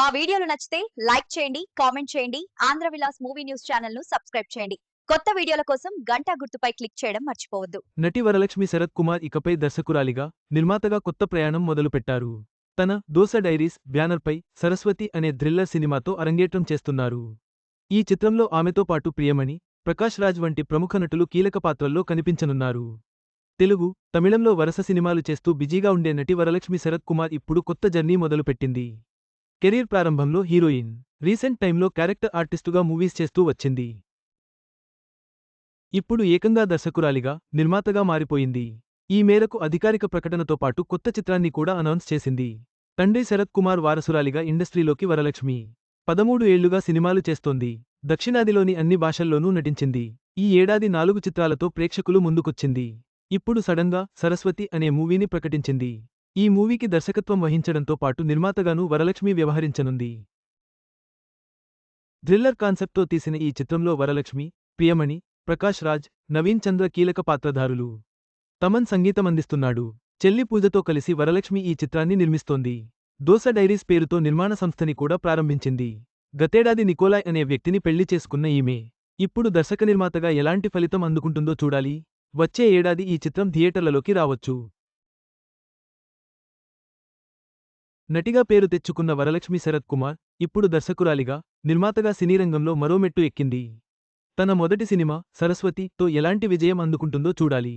మా వీడియోలు నచ్చితే లైక్ చేయండి కామెంట్ చేయండి ఆంధ్ర విలాస్ మూవీ న్యూస్ ఛానల్ను సబ్స్క్రైబ్ చేయండి. కొత్త వీడియోల కోసం గంటా గుర్తుపై క్లిక్ చేయడం మర్చిపోవద్దు. నటి వరలక్ష్మి శరత్ కుమార్ ఇకపై దర్శకురాలిగా నిర్మాతగా కొత్త ప్రయాణం మొదలుపెట్టారు. తన దోస డైరీస్ బ్యానర్పై సరస్వతి అనే థ్రిల్లర్ సినిమాతో అరంగేట్రం చేస్తున్నారు. ఈ చిత్రంలో ఆమెతో పాటు ప్రియమణి ప్రకాష్ రాజ్ వంటి ప్రముఖ నటులు కీలక పాత్రల్లో కనిపించనున్నారు. తెలుగు తమిళంలో వరుస సినిమాలు చేస్తూ బిజీగా ఉండే నటి వరలక్ష్మి శరత్ కుమార్ ఇప్పుడు కొత్త జర్నీ మొదలుపెట్టింది. కెరీర్ ప్రారంభంలో హీరోయిన్. రీసెంట్ టైంలో క్యారెక్టర్ ఆర్టిస్టుగా మూవీస్ చేస్తూ వచ్చింది. ఇప్పుడు ఏకంగా దర్శకురాలిగా నిర్మాతగా మారిపోయింది. ఈ మేరకు అధికారిక ప్రకటనతో పాటు కొత్త చిత్రాన్ని కూడా అనౌన్స్ చేసింది. తండ్రి శరత్ కుమార్ వారసురాలిగా ఇండస్ట్రీలోకి వరలక్ష్మి. పదమూడు ఏళ్ళుగా సినిమాలు చేస్తోంది. దక్షిణాదిలోని అన్ని భాషల్లోనూ నటించింది. ఈ ఏడాది నాలుగు చిత్రాలతో ప్రేక్షకులు ముందుకొచ్చింది. ఇప్పుడు సడన్గా సరస్వతి అనే మూవీని ప్రకటించింది. ఈ మూవీకి దర్శకత్వం వహించడంతో పాటు నిర్మాతగానూ వరలక్ష్మి వ్యవహరించనుంది. థ్రిల్లర్ కాన్సెప్ట్తో తీసిన ఈ చిత్రంలో వరలక్ష్మి ప్రియమణి ప్రకాష్ రాజ్ నవీన్ చంద్ర కీలక పాత్రధారులు. తమన్ సంగీతం అందిస్తున్నాడు చెల్లి పూజతో కలిసి వరలక్ష్మి ఈ చిత్రాన్ని నిర్మిస్తోంది. దోస డైరీస్ పేరుతో నిర్మాణ సంస్థని కూడా ప్రారంభించింది. గతేడాది నికోలాయ్ అనే వ్యక్తిని పెళ్ళి చేసుకున్న ఈమె. ఇప్పుడు దర్శక నిర్మాతగా ఎలాంటి ఫలితం అందుకుంటుందో చూడాలి. వచ్చే ఏడాది ఈ చిత్రం థియేటర్లలోకి రావచ్చు. నటిగా పేరు తెచ్చుకున్న వరలక్ష్మి శరత్ కుమార్ ఇప్పుడు దర్శకురాలిగా నిర్మాతగా సినీరంగంలో మరో మెట్టు ఎక్కింది. తన మొదటి సినిమా సరస్వతి తో ఎలాంటి విజయం అందుకుంటుందో చూడాలి.